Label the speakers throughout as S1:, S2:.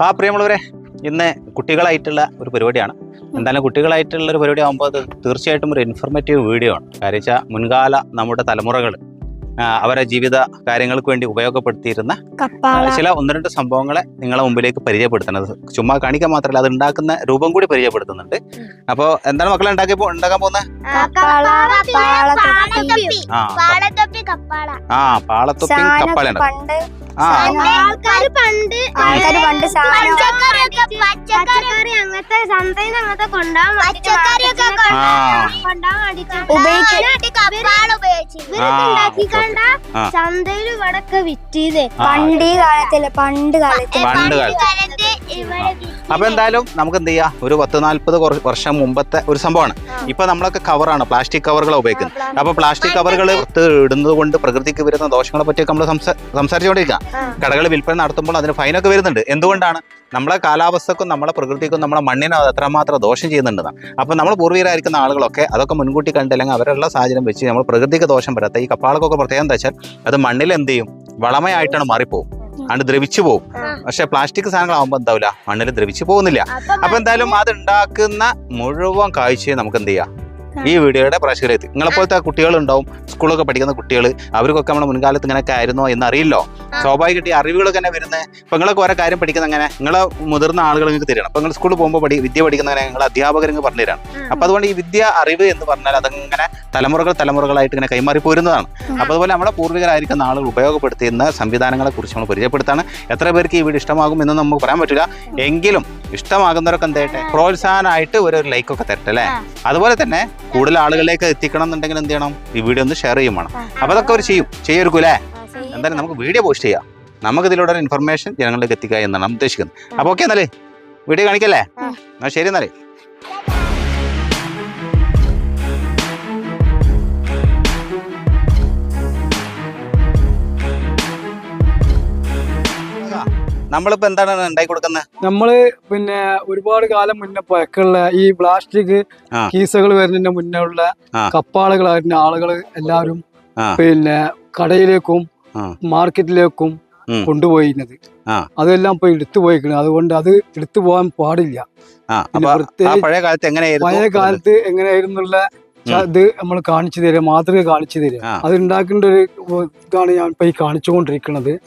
S1: ആ പ്രിയമുള്ളവരെ ഇന്ന് കുട്ടികളായിട്ടുള്ള ഒരു പരിപാടിയാണ്. എന്തായാലും കുട്ടികളായിട്ടുള്ള ഒരു പരിപാടി ആകുമ്പോൾ അത് തീർച്ചയായിട്ടും ഒരു ഇൻഫർമേറ്റീവ് വീഡിയോ ആണ്. കാര്യം വെച്ചാൽ മുൻകാല നമ്മുടെ തലമുറകൾ അവരെ ജീവിത കാര്യങ്ങൾക്ക് വേണ്ടി ഉപയോഗപ്പെടുത്തിയിരുന്ന ചില ഒന്ന് രണ്ട് സംഭവങ്ങളെ നിങ്ങളെ മുമ്പിലേക്ക് പരിചയപ്പെടുത്തുന്നത്. ചുമ്മാ കാണിക്കാൻ മാത്രമല്ല അത് ഉണ്ടാക്കുന്ന രൂപം കൂടി പരിചയപ്പെടുത്തുന്നുണ്ട്. അപ്പോൾ എന്താണ് മക്കളെ ഉണ്ടാക്കി പോ- ഉണ്ടാക്കാൻ പോകുന്നത്
S2: പാളത്തൊപ്പി
S1: ആ
S3: പാളത്തൊപ്പി കപ്പാള.
S1: ആ പാളത്തൊപ്പിയും
S2: സാധനം
S1: കപ്പലുണ്ട്
S2: പണ്ട്
S1: ആ
S3: ആൾക്കാര് പണ്ട്
S2: ആൾക്കാര് പണ്ട്
S3: പച്ചക്കറി അങ്ങനത്തെ ചന്തയിൽ അങ്ങനത്തെ കൊണ്ടാവും പച്ചക്കറിയൊക്കെ ഉപയോഗിച്ചു കണ്ട. ചന്തയിൽ ഇവിടൊക്കെ വിറ്റീത്.
S2: പണ്ട് കാലത്തിൽ പണ്ട് കാലത്ത്
S1: പണ്ട് കാലത്ത്
S3: ഇവിടെ
S1: അപ്പൊ എന്തായാലും നമുക്ക് എന്ത് ചെയ്യാം ഒരു പത്ത് നാല്പത് വർഷം മുമ്പത്തെ ഒരു സംഭവമാണ്. ഇപ്പൊ നമ്മളൊക്കെ കവറാണ് പ്ലാസ്റ്റിക് കവറുകൾ ഉപയോഗിക്കുന്നത്. അപ്പൊ പ്ലാസ്റ്റിക് കവറുകൾ ഇടുന്നത് കൊണ്ട് പ്രകൃതിക്ക് വരുന്ന ദോഷങ്ങളെ പറ്റിയൊക്കെ നമ്മൾ സംസാരിച്ചുകൊണ്ടിരിക്കാം
S3: ആ.
S1: കടകൾ വിൽപ്പന നടത്തുമ്പോൾ അതിന് ഫൈനൊക്കെ വരുന്നുണ്ട്. എന്തുകൊണ്ടാണ്? നമ്മളെ കാലാവസ്ഥക്കും നമ്മളെ പ്രകൃതിക്കും നമ്മളെ മണ്ണിനും അത് അത്രമാത്രം ദോഷം ചെയ്യുന്നുണ്ടെന്നാണ് അപ്പോൾ നമ്മൾ പൂർവീകരായിരിക്കുന്ന ആളുകളൊക്കെ അതൊക്കെ മുൻകൂട്ടി കണ്ട് അല്ലെങ്കിൽ അവരുള്ള സാഹചര്യം വെച്ച് നമ്മൾ പ്രകൃതിക്ക് ദോഷം വരാത്ത ഈ കപ്പാളക്കൊക്കെ പ്രത്യേകം എന്താ വെച്ചാൽ അത് മണ്ണിൽ എന്ത് ചെയ്യും? വളമയായിട്ടാണ് മാറിപ്പോകും അണ്ട് ദ്രവിച്ചു പോകും. പക്ഷെ പ്ലാസ്റ്റിക് സാധനങ്ങളാകുമ്പോൾ എന്താവില്ല മണ്ണിൽ ദ്രവിച്ചു പോകുന്നില്ല. അപ്പൊ എന്തായാലും അത് ഉണ്ടാക്കുന്ന മുഴുവൻ കാഴ്ചയും നമുക്ക് എന്ത് ചെയ്യാം? ഈ വീഡിയോയുടെ പ്രേക്ഷകരെത്തി നിങ്ങളെപ്പോലത്തെ കുട്ടികളുണ്ടാവും സ്കൂളൊക്കെ പഠിക്കുന്ന കുട്ടികൾ അവർക്കൊക്കെ നമ്മുടെ മുൻകാലത്ത് ഇങ്ങനെയൊക്കെ ആയിരുന്നോ എന്ന് അറിയില്ലോ സ്വാഭാവികമായിട്ട് ഈ അറിവുകളൊക്കെ തന്നെ വരുന്നത് ഇപ്പൊ നിങ്ങളൊക്കെ ഓരോ കാര്യം പഠിക്കുന്ന അങ്ങനെ നിങ്ങളെ മുതിർന്ന ആളുകൾ നിങ്ങൾക്ക് തരണം അപ്പൊ നിങ്ങൾ സ്കൂളിൽ പോകുമ്പോൾ പഠി വിദ്യ പഠിക്കുന്നവരെ നിങ്ങൾ അധ്യാപകർ നിങ്ങൾക്ക് പറഞ്ഞു തരാണ്. അപ്പൊ അതുകൊണ്ട് ഈ വിദ്യ അറിവ് എന്ന് പറഞ്ഞാൽ അതങ്ങനെ തലമുറകൾ തലമുറകളായിട്ട് ഇങ്ങനെ കൈമാറി പോരുന്നതാണ്. അപ്പൊ അതുപോലെ നമ്മുടെ പൂർവികരായിരിക്കുന്ന ആളുകൾ ഉപയോഗപ്പെടുത്തുന്ന സംവിധാനങ്ങളെ കുറിച്ച് നമ്മൾ പരിചയപ്പെടുത്താണ്. എത്ര പേർക്ക് ഈ വീട് ഇഷ്ടമാകും എന്ന് നമുക്ക് പറയാൻ പറ്റില്ല. എങ്കിലും ഇഷ്ടമാകുന്നവരൊക്കെ എന്തായിട്ട് പ്രോത്സാഹനമായിട്ട് ഒരു ലൈക്കൊക്കെ തരട്ടെ അല്ലേ? അതുപോലെ തന്നെ കൂടുതൽ ആളുകളിലേക്ക് എത്തിക്കണം എന്നുണ്ടെങ്കിൽ എന്ത് ചെയ്യണം? ഈ വീഡിയോ ഒന്ന് ഷെയർ ചെയ്യും വേണം അപ്പൊ അതൊക്കെ അവർ ചെയ്യും. ചെയ്യൊരുക്കൂലേ എന്തായാലും നമുക്ക് വീഡിയോ പോസ്റ്റ് ചെയ്യാം. നമുക്ക് ഇതിലൂടെ ഇൻഫർമേഷൻ ജനങ്ങളിലേക്ക് എത്തിക്കുക എന്നാണ് നമ്മൾ ഉദ്ദേശിക്കുന്നത്. അപ്പൊ ഓക്കെ എന്നാലേ വീഡിയോ കാണിക്കല്ലേ. എന്നാ ശരി എന്നാലേ. നമ്മളിപ്പോ എന്താണ് ഉണ്ടാക്കി കൊടുക്കുന്നത്
S4: നമ്മൾ പിന്നെ ഒരുപാട് കാലം മുന്നേ പഴക്കമുള്ള ഈ പ്ലാസ്റ്റിക് കീസുകൾ വരുന്നതിന്റെ മുന്നേ ഉള്ള. കപ്പാളുകളായിരുന്ന ആളുകൾ എല്ലാവരും പിന്നെ കടയിലേക്കും. മാർക്കറ്റിലേക്കും. കൊണ്ടുപോയിരുന്നത്. അതെല്ലാം ഇപ്പൊ എടുത്തു പോയിക്കണം. അതുകൊണ്ട് അത് എടുത്തു പോകാൻ പാടില്ല.
S1: പഴയ കാലത്ത് എങ്ങനെയായിരുന്നു?
S4: പഴയ കാലത്ത് എങ്ങനെയായിരുന്നുള്ള ഇത് നമ്മൾ കാണിച്ചു തരാം മാതൃക കാണിച്ചു തരാം. അത് ഉണ്ടാക്കേണ്ട ഒരു ഇതാണ് ഞാൻ ഇപ്പൊ ഈ കാണിച്ചുകൊണ്ടിരിക്കുന്നത്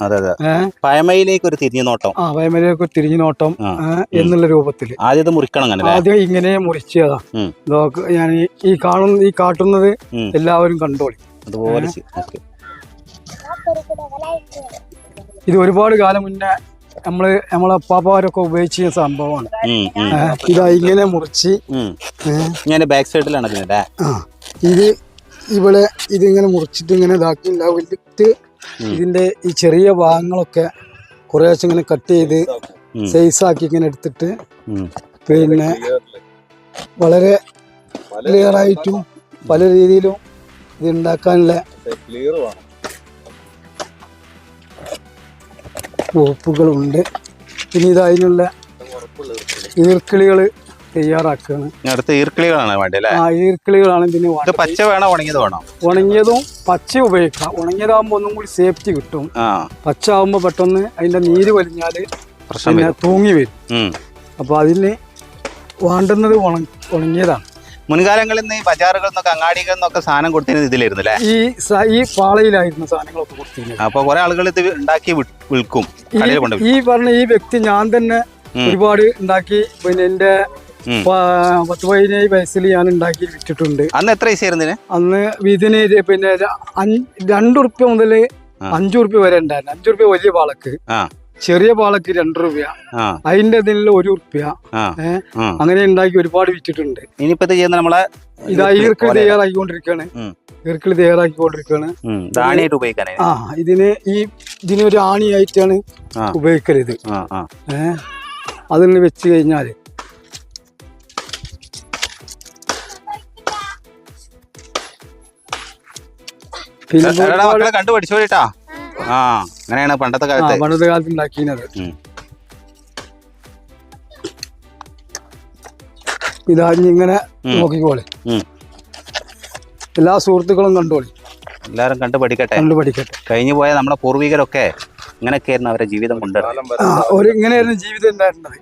S1: പഴമയിലേക്ക് ഒരു തിരിഞ്ഞു നോട്ടം.
S4: ആ വയമലേക്ക് തിരിഞ്ഞു നോട്ടം എന്നുള്ള രൂപത്തിൽ
S1: ആദ്യം മുറിക്കണം
S4: ആദ്യം ഇങ്ങനെ മുറിച്ചതാ. ഞാൻ ഈ- കാണുന്ന ഈ കാട്ടുന്നത് എല്ലാവരും കണ്ടോളി.
S1: അതുപോലെ.
S4: ഇത് ഒരുപാട് കാലം മുന്നേ നമ്മൾ നമ്മളെ അപ്പാപ്പാരൊക്കെ ഉപയോഗിച്ച സംഭവമാണ്. ഇത് ഇങ്ങനെ മുറിച്ച്
S1: ഞാൻ ബാക്ക് സൈഡിലാണ് ഇതിന്റെ
S4: ആ ഇത് ഇവിടെ ഇതിങ്ങനെ മുറിച്ചിട്ട് ഇങ്ങനെ ഇതാക്കി ഉണ്ടാവിട്ട് ഇതിന്റെ ഈ ചെറിയ ഭാഗങ്ങളൊക്കെ കുറേശ്ശെ ഇങ്ങനെ കട്ട് ചെയ്ത്. സൈസ് ആക്കി ഇങ്ങനെ എടുത്തിട്ട് പിന്നെ വളരെ ക്ലിയർ ആയിട്ടും പല രീതിയിലും ഇത് ഉണ്ടാക്കാനുള്ള വകുപ്പുകളുണ്ട്. ഇനി ഇത് അതിനുള്ള ഈർക്കിളികൾ തയ്യാറാക്കുകയാണ്.
S1: അടുത്ത ഈർക്കിളികളാണ് വേണ്ടത്
S4: ആ ഈർക്കിളികളാണ് ഇതിന്
S1: ഇത് പച്ച വേണോ ഉണങ്ങിയത് വേണോ?
S4: ഉണങ്ങിയതും പച്ച ഉപയോഗിക്കാം. ഉണങ്ങിയതാകുമ്പോൾ ഒന്നും കൂടി സേഫ്റ്റി കിട്ടും. പച്ച ആകുമ്പോൾ പെട്ടെന്ന് അതിന്റെ നീര് വലിഞ്ഞാൽ
S1: പ്രശ്നം
S4: പിന്നെ തൂങ്ങി വരും.
S1: അപ്പൊ
S4: അപ്പോൾ അതിന് വേണ്ടുന്നത് ഉണ- ഉണങ്ങിയതാണ്.
S1: മുൻകാലങ്ങളിൽ നിന്ന് ഈ ബജാറുകളിൽ നിന്നൊക്കെ അങ്ങാടികളിൽ നിന്നൊക്കെ സാധനം കൊടുത്തിരുന്നത് ഇതിലായിരുന്നു അല്ലേ
S4: ഈ സ- ഈ പാളയിലായിരുന്നു സാധനങ്ങളൊക്കെ കൊടുത്തിരുന്നത്.
S1: അപ്പൊ കുറെ ആളുകൾ ഇത് ഉണ്ടാക്കി വി- വിൽക്കും കടയിൽ
S4: ഈ- ഈ പറഞ്ഞ ഈ വ്യക്തി ഞാൻ തന്നെ. ഒരുപാട് ഉണ്ടാക്കി പിന്നെ എന്റെ
S1: ഉം.
S4: പ- പത്ത് പതിനേഴ് വയസ്സിൽ ഞാൻ ഉണ്ടാക്കി വിറ്റിട്ടുണ്ട്.
S1: അന്ന് എത്ര പൈസ ആയിരുന്നു ഇതിന്?
S4: അന്ന് ഇത് പിന്നെ ര- അഞ്ച്- രണ്ട് ഉറുപ്പ്യ മുതൽ
S1: ആ.
S4: അഞ്ചു റുപ്യ വരെ ഉണ്ടായിരുന്നു. അഞ്ചു റുപ്യ വലിയ പാളക്ക്.
S1: ആ.
S4: ചെറിയ പാളക്ക് രണ്ട് രൂപ അതിന്റെ ഇതിൽ ഒരു ഉറുപ്പ്യ. അങ്ങനെ ഉണ്ടാക്കി ഒരുപാട് വിറ്റിട്ടുണ്ട്.
S1: ഇനിയിപ്പോ ഇത് ചെയ്യുന്ന നമ്മളെ
S4: ഇതാ ഈർക്കിളി
S1: തയ്യാറാക്കിക്കൊണ്ടിരിക്കാണ്.
S4: തയ്യാറാക്കിക്കൊണ്ടിരിക്കുകയാണ്. ഈർക്കിളി തയ്യാറാക്കിക്കൊണ്ടിരിക്കുകയാണ് ആ ഇതിന് ഈ ഇതിനൊരു ആണിയായിട്ടാണ്. ഉപയോഗിക്കരുത്. ഏഹ് അതിന് വെച്ച്
S1: എടാ, കണ്ടു പഠിച്ചോളിട്ടാ ആ. അങ്ങനെയാണ് പണ്ടത്തെ കാലത്ത്
S4: പണ്ടത്തെ കാലത്ത് ഉണ്ടാക്കിയത്
S1: ഉം.
S4: ഇതാ ഇനി ഇങ്ങനെ. നോക്കിക്കോളെ. എല്ലാ സുഹൃത്തുക്കളും കണ്ടോളി.
S1: എല്ലാരും കണ്ടു പഠിക്കട്ടെ?
S4: കണ്ടു പഠിക്കട്ടെ.
S1: കഴിഞ്ഞു പോയ നമ്മുടെ പൂർവികരൊക്കെ ഇങ്ങനെയൊക്കെയായിരുന്നു അവരുടെ ജീവിതം
S4: കൊണ്ട് ഒരു ഇങ്ങനെയായിരുന്നു ജീവിതം ഉണ്ടായിരുന്നത്.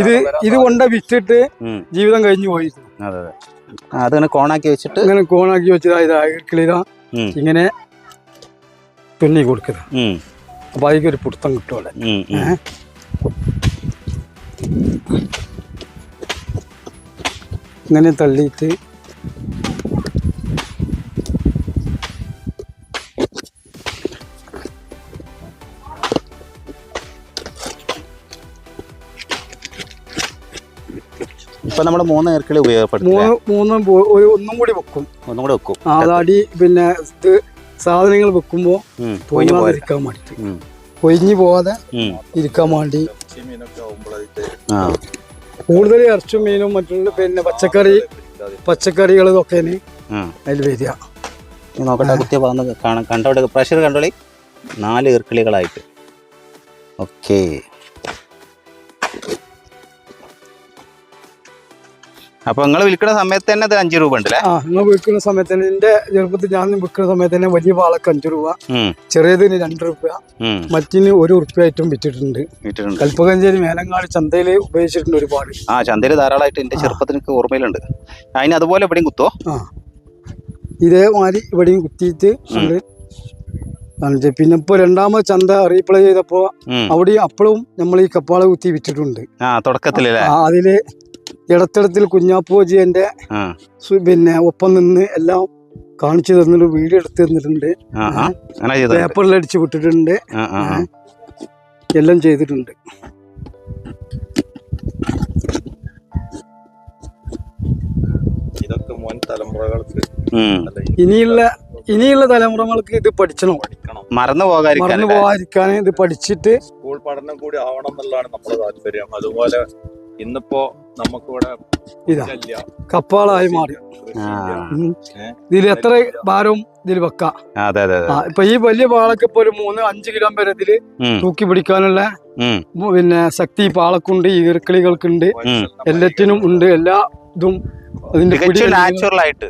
S4: ഇത് ഇത് കൊണ്ട് വിറ്റിട്ട് ജീവിതം കഴിഞ്ഞു പോയി
S1: അതെ അതെ. അതിങ്ങനെ കോണാക്കി വെച്ചിട്ട്
S4: ഇങ്ങനെ കോണാക്കി വെച്ചതാ ഇത് ഇങ്ങനെ തുന്നി കൊടുക്കുക അപ്പൊ അതിലേക്ക് ഒരു പിടുത്തം കിട്ടും അവിടെ? ഇങ്ങനെ തള്ളിയിട്ട്
S1: ഇപ്പൊ നമ്മൾ മൂന്ന് ഏർക്കളി ഉപയോഗപ്പെടുത്തും
S4: മൂന്ന് മൂന്നും ഒരു ഒന്നും കൂടി വെക്കും.
S1: ഒന്നും കൂടി വെക്കും.
S4: അതടി പിന്നെ ഇത് സാധനങ്ങൾ വെക്കുമ്പോൾ പോകാതിരിക്കാൻ വേണ്ടി കൊഴിഞ്ഞു
S1: പോവാതെ
S4: ഇരിക്കാൻ വേണ്ടി കൂടുതൽ ഇറച്ചും മീനും മറ്റുള്ള പിന്നെ പച്ചക്കറി പച്ചക്കറികൾ
S1: ഇതൊക്കെ.
S4: അതിൽ വരിക.
S1: നോക്കട്ടെ കുത്തിയ കണ്ടോടെ പ്രഷർ കണ്ടോളി? നാല് ഈർക്കിളികളായിട്ട് ഓക്കെ അപ്പൊ നിങ്ങൾ വിൽക്കുന്ന സമയത്ത് തന്നെ അത് അഞ്ച് രൂപ
S4: ആ നിങ്ങൾ വിൽക്കുന്ന സമയത്ത് തന്നെ എന്റെ ചെറുപ്പത്തിൽ ഞാൻ വിൽക്കുന്ന സമയത്ത് തന്നെ വലിയ പാളക്ക് അഞ്ചു രൂപ ചെറിയതിന് രണ്ട് രൂപ മറ്റിന് ഒരു ഉറുപ്പ്യ ആയിട്ടും വിറ്റിട്ടുണ്ട്.
S1: വിറ്റിട്ടുണ്ട്.
S4: കൽപ്പകഞ്ചേരി മേലങ്ങാട് ചന്തയിൽ ഉപയോഗിച്ചിട്ടുണ്ട് ഒരുപാട്.
S1: ആ ചന്തയിൽ ധാരാളമായിട്ട് എന്റെ ചെറുപ്പത്തിന് ഓർമ്മയിലുണ്ട്. അതിന് അതുപോലെ എവിടെയും കുത്തോ?
S4: ആ. ഇതേമാതിരി ഇവിടെയും കുത്തിയിട്ട്. പിന്നെ ഇപ്പൊ രണ്ടാമത് ചന്ത റീപ്ലേ
S1: ചെയ്തപ്പോ
S4: അവിടെ അപ്പോഴും നമ്മൾ ഈ കപ്പാള കുത്തി വിറ്റിട്ടുണ്ട്.
S1: ആ തുടക്കത്തിലല്ലേ
S4: ആ, അതിൽ ഇടത്തടത്തിൽ കുഞ്ഞാപ്പോജിയന്റെ എന്റെ പിന്നെ ഒപ്പം നിന്ന് എല്ലാം കാണിച്ചു തന്നിട്ട് വീഡിയോ എടുത്തു തന്നിട്ടുണ്ട്. പേപ്പറിൽ അടിച്ചു വിട്ടിട്ടുണ്ട്. എല്ലാം ചെയ്തിട്ടുണ്ട്.
S5: ഇതൊക്കെ മുൻ തലമുറകൾക്ക്
S4: ഇനിയുള്ള ഇനിയുള്ള തലമുറകൾക്ക് ഇത് പഠിച്ചണം.
S5: പഠിക്കണം.
S1: മറന്നു പോകാതിരിക്കാൻ
S4: ഇത് പഠിച്ചിട്ട്
S5: സ്കൂൾ പഠനം കൂടി ആവണം എന്നുള്ളതാണ് നമ്മുടെ താല്പര്യം. അതുപോലെ ഇന്നിപ്പോ നമുക്കിവിടെ ഇല്ല,
S4: കപ്പാളായി മാറി. ഇതിൽ എത്ര ഭാരവും ഇതിൽ വെക്ക?
S1: അതെ അതെ
S4: ഇപ്പൊ ഈ വലിയ പാളൊക്കെ ഇപ്പൊ ഒരു മൂന്ന് അഞ്ച് കിലോ വരെ
S1: ഇതിൽ
S4: തൂക്കി പിടിക്കാനുള്ള പിന്നെ ശക്തി ഈ പാളക്കുണ്ട് ഈർക്കിളികൾക്കുണ്ട്. എല്ലാറ്റിനും ഉണ്ട് എല്ലാ ഇതും
S1: തികച്ചും നാച്ചുറൽ ആയിട്ട്.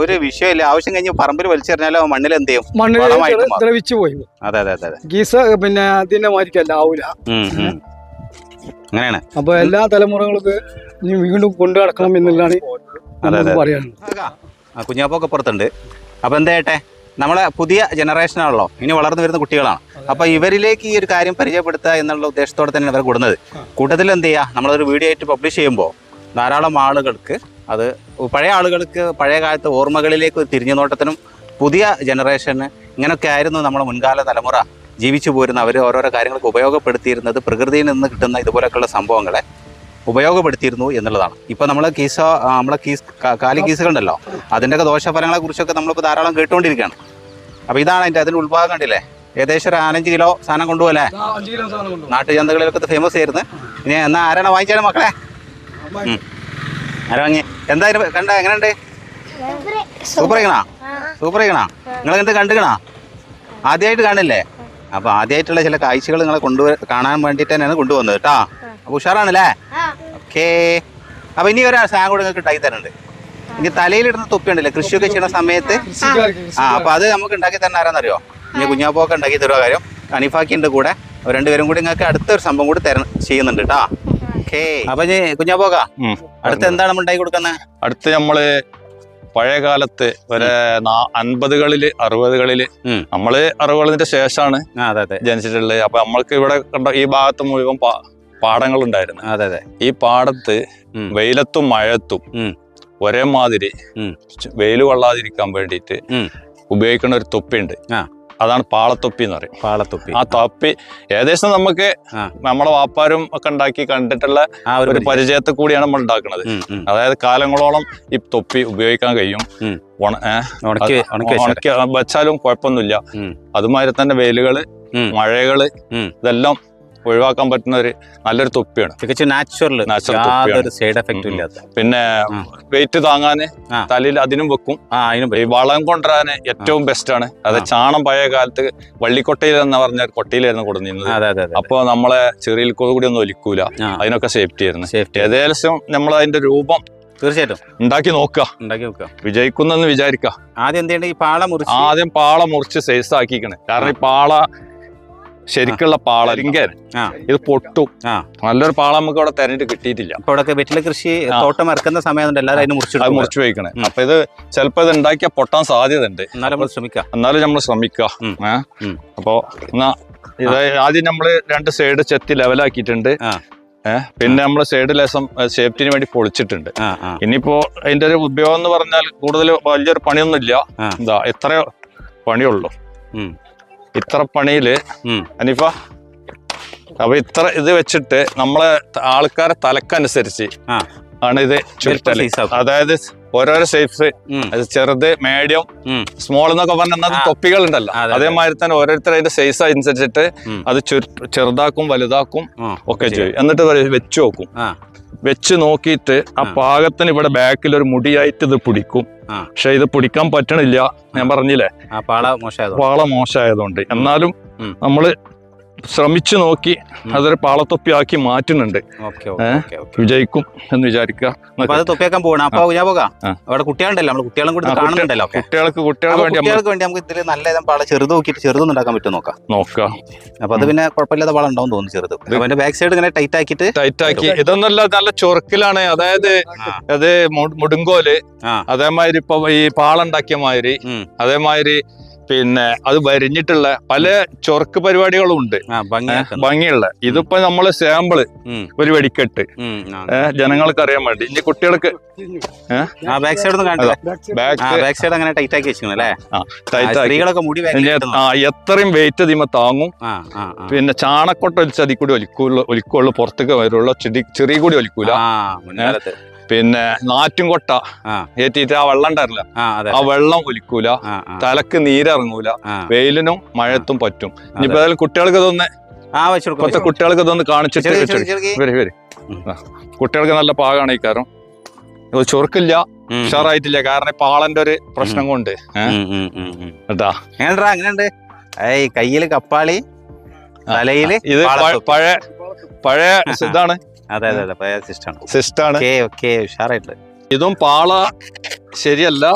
S1: ഒരു വിഷയമില്ല. ആവശ്യം കഴിഞ്ഞ് പറമ്പിൽ വലിച്ചെറിഞ്ഞാലോ മണ്ണിൽ എന്ത് ചെയ്യും?
S4: മണ്ണിൽ. ദ്രവിച്ചു പോയി.
S1: അതെ അതെ അതെ
S4: ഗീസ പിന്നെ അതിന്റെ മാതിരിക്കല്ല ആവൂല.
S1: അങ്ങനെയാണ്.
S4: അപ്പൊ എല്ലാ തലമുറകൾക്ക് ഇനി വീണ്ടും കൊണ്ടു നടക്കണം എന്നുള്ളതാണ്
S1: അതെ,
S4: നമുക്ക്
S1: അതെ.
S4: പറയാനുള്ളത്.
S1: ആ കുഞ്ഞാപ്പൊക്കെ പുറത്തുണ്ട്. അപ്പൊ എന്തായിട്ടെ? നമ്മളെ പുതിയ ജനറേഷൻ ആണല്ലോ. ഇനി വളർന്നു വരുന്ന കുട്ടികളാണ്. അപ്പൊ ഇവരിലേക്ക് ഈ ഒരു കാര്യം പരിചയപ്പെടുത്തുക എന്നുള്ള ഉദ്ദേശത്തോടെ തന്നെ ഇവർ കൂടുന്നത്. കൂട്ടത്തിൽ എന്ത് ചെയ്യുക നമ്മളൊരു വീഡിയോ ആയിട്ട് പബ്ലിഷ് ചെയ്യുമ്പോൾ ധാരാളം ആളുകൾക്ക് അത് പഴയ ആളുകൾക്ക് പഴയ കാലത്തെ ഓർമ്മകളിലേക്ക് തിരിഞ്ഞു നോട്ടത്തിനും പുതിയ ജനറേഷന് ഇങ്ങനെയൊക്കെ ആയിരുന്നു നമ്മുടെ മുൻകാല തലമുറ. ജീവിച്ചു പോരുന്ന അവർ ഓരോരോ കാര്യങ്ങൾക്ക് ഉപയോഗപ്പെടുത്തിയിരുന്നത് പ്രകൃതിയിൽ നിന്ന് കിട്ടുന്ന ഇതുപോലെയൊക്കെയുള്ള സംഭവങ്ങളെ ഉപയോഗപ്പെടുത്തിയിരുന്നു എന്നുള്ളതാണ്. ഇപ്പോൾ നമ്മൾ കീസ നമ്മളെ കീസ് കാലി കീസുകളുണ്ടല്ലോ. അതിന്റെയൊക്കെ ദോഷഫലങ്ങളെ കുറിച്ചൊക്കെ നമ്മളിപ്പോൾ ധാരാളം കേട്ടുകൊണ്ടിരിക്കുകയാണ് അപ്പോൾ ഇതാണ് അതിന്റെ അതിന്റെ ഉത്ഭാഗം കണ്ടില്ലേ? ഏകദേശം ഒരു അഞ്ച് കിലോ സാധനം കൊണ്ടുപോലെ നാട്ടുചന്തകളിലൊക്കെ ഫേമസ് ആയിരുന്നു. ഇനി എന്നാ ആരാണ് വാങ്ങിച്ചാലും മക്കളെ. ആരാ വാങ്ങി എന്തായാലും കണ്ട എങ്ങനെയുണ്ട്? സൂപ്പർ. ചെയ്യണാ സൂപ്പർ ചെയ്യണാ നിങ്ങൾ എന്ത് കണ്ടുകണാ ആദ്യമായിട്ട് കാണില്ലേ? അപ്പോൾ ആദ്യമായിട്ടുള്ള ചില കാഴ്ചകൾ നിങ്ങളെ കൊണ്ടു കാണാൻ വേണ്ടിയിട്ട് തന്നെയാണ് കൊണ്ടുവന്നത് കേട്ടോ. അപ്പോൾ ഉഷാറാണല്ലേ? ഓക്കേ. അപ്പോൾ ഇനി ഒരു സാധനം കൂടെ നിങ്ങൾക്ക് ഉണ്ടാക്കി തരണ്ട്. ഇനി തലയിലിടുന്ന തൊപ്പി ഉണ്ടല്ലേ കൃഷിയൊക്കെ ചെയ്യുന്ന സമയത്ത്? ആ അപ്പോൾ അത് നമുക്ക് ഉണ്ടാക്കി തരണം ആരാന്നറിയോ? ഇനി കുഞ്ഞാപ്പൊക്കെ ഉണ്ടാക്കി തരുമോ കാര്യം. അനിഫാക്കിന്റെ കൂടെ രണ്ടുപേരും കൂടി നിങ്ങൾക്ക് അടുത്തൊരു സംഭവം കൂടി തരണം ചെയ്യുന്നുണ്ട് കേട്ടോ. ഓക്കേ. അപ്പോൾ ഇനി കുഞ്ഞാപ്പോക്ക. അടുത്ത് എന്താണ് നമ്മൾ ഉണ്ടാക്കി കൊടുക്കുന്നത്
S5: അടുത്ത് നമ്മൾ പഴയ കാലത്ത് ഒരു അൻപതുകളിൽ
S1: അറുപതുകളിൽ.
S5: നമ്മൾ അറുപതിന്റെ ശേഷമാണ് ജനിച്ചിട്ടുള്ളത്. അപ്പൊ നമ്മൾക്ക് ഇവിടെ കണ്ട ഈ ഭാഗത്ത് മുഴുവൻ പാടങ്ങൾ ഉണ്ടായിരുന്നു
S1: അതെ അതെ.
S5: ഈ പാടത്ത് വെയിലത്തും മഴത്തും
S1: ഒരേമാതിരി
S5: ഒരേ മാതിരി വെയിൽ കൊള്ളാതിരിക്കാൻ വേണ്ടിയിട്ട് ഉപയോഗിക്കുന്ന ഒരു തൊപ്പിയുണ്ട്. അതാണ് പാളത്തൊപ്പി എന്ന് പറയും.
S1: പാളത്തൊപ്പി.
S5: ആ തൊപ്പി ഏകദേശം നമുക്ക്
S1: നമ്മുടെ
S5: നമ്മളെ വാപ്പാരും ഒക്കെ ഉണ്ടാക്കി കണ്ടിട്ടുള്ള
S1: ഒരു
S5: പരിചയത്തെ കൂടിയാണ് നമ്മൾ ഉണ്ടാക്കുന്നത്. അതായത് കാലങ്ങളോളം ഈ തൊപ്പി ഉപയോഗിക്കാൻ കഴിയും.
S1: ഉണക്കി
S5: വെച്ചാലും. കുഴപ്പമൊന്നുമില്ല. അതുമാതിരി തന്നെ വെയിലുകൾ.
S1: മഴകൾ
S5: ഇതെല്ലാം ഒഴിവാക്കാൻ പറ്റുന്ന ഒരു നല്ലൊരു തൊപ്പിയാണ്.
S1: തികച്ചും നാച്ചുറൽ നാച്ചുറൽ. Side effect. ഇല്ലാത്ത.
S5: പിന്നെ വെയിറ്റ് താങ്ങാന് തലയിൽ അതിനും വെക്കും. ഈ വളം കൊണ്ടുവരാന് ഏറ്റവും ബെസ്റ്റ് ആണ്. അത് ചാണം പഴയ കാലത്ത് വള്ളിക്കൊട്ടയിൽ എന്ന് പറഞ്ഞ കൊട്ടയിലായിരുന്നു കൊടുത്തിരുന്നത്
S1: അതെ അതെ അതെ.
S5: അപ്പൊ നമ്മളെ ചെറിയ കൂടി ഒന്നും ഒലിക്കൂല. അതിനൊക്കെ സേഫ്റ്റി ആയിരുന്നു.
S1: സേഫ്റ്റി
S5: ഏകദേശം നമ്മൾ അതിന്റെ രൂപം
S1: തീർച്ചയായിട്ടും.
S5: ഉണ്ടാക്കി നോക്കുക
S1: ഉണ്ടാക്കി നോക്കുക
S5: വിജയിക്കുന്നെന്ന് വിചാരിക്കുക
S1: ആദ്യം എന്ത് ചെയ്യണ്ട? ഈ പാള മുറിച്ച്
S5: ആദ്യം പാള മുറിച്ച് സൈസ് ആക്കിക്കണേ. കാരണം ഈ പാള ശരിക്കുള്ള പാള ഇത് പൊട്ടും. നല്ലൊരു പാള നമുക്ക് അവിടെ തെരഞ്ഞിട്ട് കിട്ടിയിട്ടില്ല.
S1: ഇപ്പൊ ഇവിടെ വീട്ടിലെ കൃഷി തോട്ടം ഇറക്കുന്ന സമയം എല്ലാവരും അതിന്
S5: അത്
S1: മുറിച്ചിട്ട്
S5: മുറിച്ചു വയ്ക്കണേ. അപ്പൊ ഇത് ചിലപ്പോ ഇത് ഉണ്ടാക്കിയാൽ പൊട്ടാൻ സാധ്യത ഉണ്ട്
S1: എന്നാലും നമ്മൾ ശ്രമിക്കാം.
S5: എന്നാലും നമ്മൾ
S1: ശ്രമിക്ക.
S5: അപ്പോ എന്നാ ഇത് ആദ്യം നമ്മൾ രണ്ട് സൈഡ് ചെത്തി ലെവലാക്കിയിട്ടുണ്ട്. ഏഹ് പിന്നെ നമ്മൾ സൈഡ് ലേസം സേഫ്റ്റിന് വേണ്ടി പൊളിച്ചിട്ടുണ്ട്. ഇനിയിപ്പോ അതിന്റെ ഒരു ഉപയോഗം എന്ന് പറഞ്ഞാൽ കൂടുതൽ വലിയൊരു പണിയൊന്നും ഇല്ല
S1: ആ.
S5: എന്താ എത്ര പണിയുള്ളൂ. ഇത്ര പണിയിൽ
S1: ഉം.
S5: അനിഫ അപ്പൊ ഇത്ര ഇത് വെച്ചിട്ട് നമ്മളെ ആൾക്കാരെ തലക്കനുസരിച്ച്. ആണ് ഇത്
S1: ചുരുട്ടൽ.
S5: അതായത് ഓരോരോ അത് ചെറുത് മീഡിയം സ്മോൾ എന്നൊക്കെ പറഞ്ഞാൽ. തൊപ്പികൾ ഉണ്ടല്ലോ
S1: അതെ, അതെ.
S5: അതേമാതിരി തന്നെ ഓരോരുത്തർ അതിന്റെ സൈസ് അനുസരിച്ചിട്ട്. അത് ചെറുതാക്കും വലുതാക്കും ഒക്കെ ചെയ്യും. എന്നിട്ട് വെച്ച് നോക്കും. വെച്ച് നോക്കിയിട്ട് ആ. പാകത്തിന് ഇവിടെ ബാക്കിൽ ഒരു മുടിയായിട്ട് ഇത് പിടിക്കും. പക്ഷെ ഇത് പിടിക്കാൻ പറ്റണില്ല. ഞാൻ പറഞ്ഞില്ലേ?
S1: പാള മോശമായതോ?
S5: പാള മോശമായതുകൊണ്ട്. എന്നാലും. നമ്മൾ ശ്രമിച്ചു നോക്കി അതൊരു പാളത്തൊപ്പിയാക്കി മാറ്റുന്നുണ്ട്. വിജയിക്കും എന്ന് വിചാരിക്കുക.
S1: തൊപ്പിയാക്കാൻ പോകണം അപ്പൊ ഞാൻ പോകാം. അവിടെ കുട്ടികളുണ്ടല്ലോ. നമ്മൾ കുട്ടികളും കൂടി കാണുന്നുണ്ടല്ലോ
S5: കുട്ടികൾക്ക് കുട്ടികൾക്ക് വേണ്ടി
S1: നമുക്ക് ഇതിൽ നല്ല പാള ചെറുത് നോക്കിയിട്ട് ചെറുതൊന്നും ഉണ്ടാക്കാൻ പറ്റും നോക്കാം.
S5: നോക്കാം.
S1: അപ്പൊ അത് പിന്നെ കുഴപ്പമില്ലാത്ത പാള ഉണ്ടാവും തോന്നുന്നു ചെറുത്. അവന്റെ അതിന്റെ ബാക്ക് സൈഡ് ഇങ്ങനെ ടൈറ്റ് ആക്കിയിട്ട്
S5: ടൈറ്റ് ആക്കി. ഇതൊന്നല്ല നല്ല ചൊറുക്കിലാണ്. അതായത്. അത്
S1: മുടുങ്കോൽ.
S5: അതേമാതിരി ഇപ്പൊ ഈ പാളുണ്ടാക്കിയ മാതിരി അതേമാതിരി പിന്നെ അത് വരിഞ്ഞിട്ടുള്ള പല ചൊറുക്ക് പരിപാടികളും ഉണ്ട് ഭംഗിയുള്ള. ഇതിപ്പോ നമ്മൾ
S1: സാമ്പിൾ
S5: ഒരു വെടിക്കെട്ട്. ജനങ്ങൾക്ക് അറിയാൻ വേണ്ടി. ഇനി കുട്ടികൾക്ക്
S1: ആ ബാക്ക് സൈഡ് അങ്ങനെ ടൈറ്റ് ആക്കി
S5: എത്രയും വെയിറ്റ് അതിമ താങ്ങും. പിന്നെ ചാണക്കൊട്ട ഒലിച്ച് അതിൽ കൂടി ഒലിക്കുള്ളൂ ഒലിക്കുള്ളൂ പുറത്തേക്ക് വരുള്ളൂ. ചെടി ചെറിയ കൂടി ഒലിക്കൂല. പിന്നെ നാറ്റും കൊട്ട
S1: ആ.
S5: ഏറ്റിട്ട് ആ വെള്ളം ഉണ്ടായിരുന്നില്ല.
S1: ആ
S5: വെള്ളം ഒലിക്കൂല. തലക്ക് നീരിറങ്ങൂല വെയിലിനും മഴത്തും പറ്റും. ഇനിയിപ്പോ ഏതായാലും കുട്ടികൾക്ക് ഇതൊന്ന് ഇപ്പോഴത്തെ കുട്ടികൾക്ക് ഇതൊന്ന് കാണിച്ചിട്ട്. വരി വരി. കുട്ടികൾക്ക് നല്ല പാകാണ് ഈ കാരം ഇത് ചൊറുക്കില്ല ഉഷാറായിട്ടില്ല. കാരണം പാളന്റെ ഒരു പ്രശ്നം കൊണ്ട്? കേട്ടാ?
S1: ഏയ് കയ്യിൽ കപ്പാളി തലയിൽ
S5: ഇത് പഴയ പഴയ ഇതാണ്.
S1: അതെ അതെ അതെ. പഴയ
S5: സിസ്റ്റാണ്.
S1: ഓക്കെ ഓക്കെ ഉഷാറായിട്ട്
S5: ഇതും പാള ശരിയല്ല.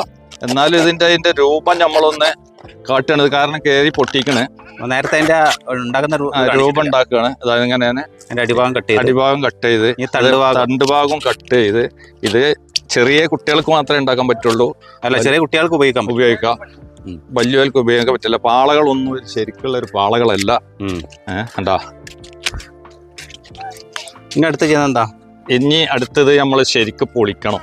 S5: എന്നാലും ഇതിന്റെ അതിന്റെ രൂപം നമ്മളൊന്ന് കാട്ടുകയാണ് കാരണം കയറി പൊട്ടിക്കണേ.
S1: നേരത്തെ അതിന്റെ ഉണ്ടാക്കുന്ന
S5: രൂപം ഉണ്ടാക്കുകയാണ് അതായത് ഇങ്ങനെയാണ്.
S1: അതിന്റെ അടിഭാഗം കട്ട് ചെയ്ത്.
S5: അടിഭാഗം കട്ട് ചെയ്ത്.
S1: ഈ തണ്ട് ഭാഗം.
S5: തണ്ട് ഭാഗം കട്ട് ചെയ്ത്. ഇത് ചെറിയ കുട്ടികൾക്ക് മാത്രമേ ഉണ്ടാക്കാൻ പറ്റുള്ളൂ.
S1: അല്ല ചെറിയ കുട്ടികൾക്ക്
S5: ഉപയോഗിക്കാം.
S1: ഉപയോഗിക്കാം
S5: വലിയവർക്ക് ഉപയോഗിക്കാൻ പറ്റില്ല. പാളകളൊന്നും ഒരു ശരിക്കുള്ള ഒരു പാളകളല്ല. ഏഹ് കണ്ടാ?
S1: ഇനി അടുത്ത് ചെയ്യുന്നത് എന്താ?
S5: ഇനി അടുത്തത് നമ്മൾ ശരിക്ക് പൊളിക്കണം.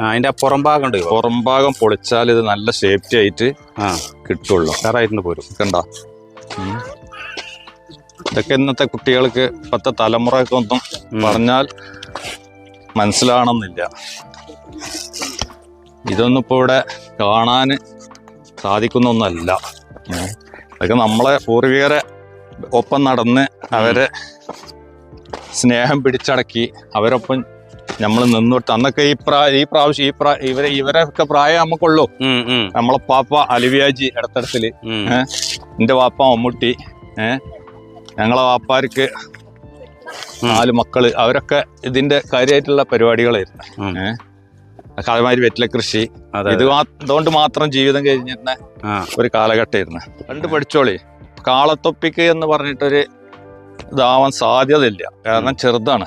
S1: അതിന്റെ പുറം ഭാഗം ഉണ്ട്
S5: പുറം ഭാഗം പൊളിച്ചാൽ ഇത് നല്ല സേഫ്റ്റി ആയിട്ട്
S1: ആ.
S5: കിട്ടുള്ളൂ.
S1: ഉഷാറായിട്ടുണ്ട് പോരും.
S5: കണ്ട? ഇതൊക്കെ ഇന്നത്തെ കുട്ടികൾക്ക് ഇപ്പത്തെ തലമുറയൊക്കെ ഒന്നും പറഞ്ഞാൽ മനസ്സിലാവണമെന്നില്ല ഇതൊന്നും ഇപ്പോൾ ഇവിടെ കാണാൻ സാധിക്കുന്ന ഒന്നല്ല. അതൊക്കെ നമ്മളെ പൂർവികരെ ഒപ്പം നടന്ന് അവരെ സ്നേഹം പിടിച്ചടക്കി അവരൊപ്പം നമ്മൾ നിന്നിട്ട് അന്നൊക്കെ ഈ പ്രാ ഈ പ്രാവശ്യം ഈ പ്രാ ഇവരെ ഇവരൊക്കെ പ്രായം നമുക്കുള്ളൂ. നമ്മളെ പാപ്പ അലിവിയാജി ഇടത്തടത്തിൽ എന്റെ വാപ്പ മമ്മൂട്ടി. ഏഹ് ഞങ്ങളെ വാപ്പാർക്ക് നാല് മക്കൾ. അവരൊക്കെ ഇതിന്റെ കാര്യമായിട്ടുള്ള പരിപാടികളായിരുന്നു. ഏഹ് അതേമാതിരി വെറ്റില കൃഷി. ഇത് അതുകൊണ്ട് മാത്രം ജീവിതം കഴിഞ്ഞിരുന്ന ഒരു കാലഘട്ടമായിരുന്നു. കണ്ടു പഠിച്ചോളി. കാളത്തൊപ്പിക്ക് എന്ന് പറഞ്ഞിട്ടൊരു ഇതാവാൻ സാധ്യതയില്ല. കാരണം ചെറുതാണ്?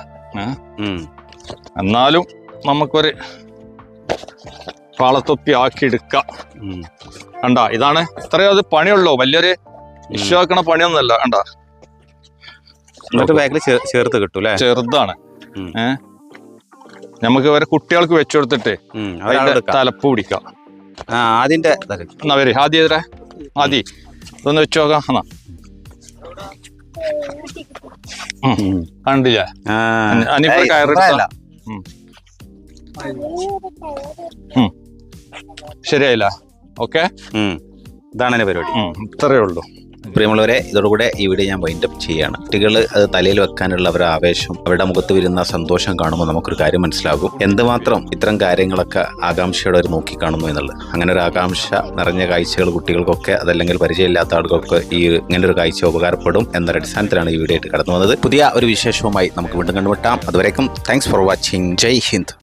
S5: എന്നാലും നമുക്കൊരു പാളത്തൊപ്പി ആക്കി എടുക്കാം. കണ്ട? ഇതാണ് ഇത്രയും അത് പണിയുള്ളൂ. വലിയൊരു വിശ്വാക്കണ പണിയൊന്നുമല്ല. കണ്ട?
S1: എന്നിട്ട് ബാക്കിൽ ചേർത്ത് കിട്ടും
S5: ചെറുതാണ്. ഏഹ് നമുക്ക് ഇവരെ കുട്ടികൾക്ക് വെച്ചു കൊടുത്തിട്ട് തലപ്പ് പിടിക്കാം.
S1: ആദ്യം അതിന്റെ
S5: എന്നാ വരി. ആദ്യം ആദ്യം. ഇതൊന്ന് വെച്ചോക്കാം എന്നാ. കണ്ടില്ലേ. അനിപ്പ. ശരിയായില്ല. ഓക്കെ.
S1: ഇതാണ് പരിപാടി.
S5: ഇത്രയേ ഉള്ളൂ.
S1: പ്രിയമുള്ളവരെ ഇതോടുകൂടെ ഈ വീഡിയോ ഞാൻ വൈൻഡ് അപ്പ് ചെയ്യുകയാണ്. കുട്ടികൾ അത് തലയിൽ വെക്കാനുള്ള അവരുടെ ആവേശം അവരുടെ മുഖത്ത് വരുന്ന സന്തോഷം കാണുമ്പോൾ നമുക്കൊരു കാര്യം മനസ്സിലാകും. എന്തുമാത്രം ഇത്തരം കാര്യങ്ങളൊക്കെ ആകാംക്ഷയോടെ അവർ നോക്കിക്കാണുന്നു എന്നുള്ളത്. അങ്ങനെ ഒരു ആകാംക്ഷ നിറഞ്ഞ കാഴ്ചകൾ കുട്ടികൾക്കൊക്കെ അതല്ലെങ്കിൽ പരിചയമില്ലാത്ത ആളുകൾക്ക് ഈ ഇങ്ങനെ ഒരു കാഴ്ച ഉപകാരപ്പെടും എന്നൊരു അടിസ്ഥാനത്തിലാണ് ഈ വീഡിയോ ആയിട്ട് കടന്നു വന്നത് പുതിയ ഒരു വിശേഷവുമായി നമുക്ക് വീണ്ടും കണ്ടുമുട്ടാം. അതുവരേക്കും thanks for watching Jai Hind.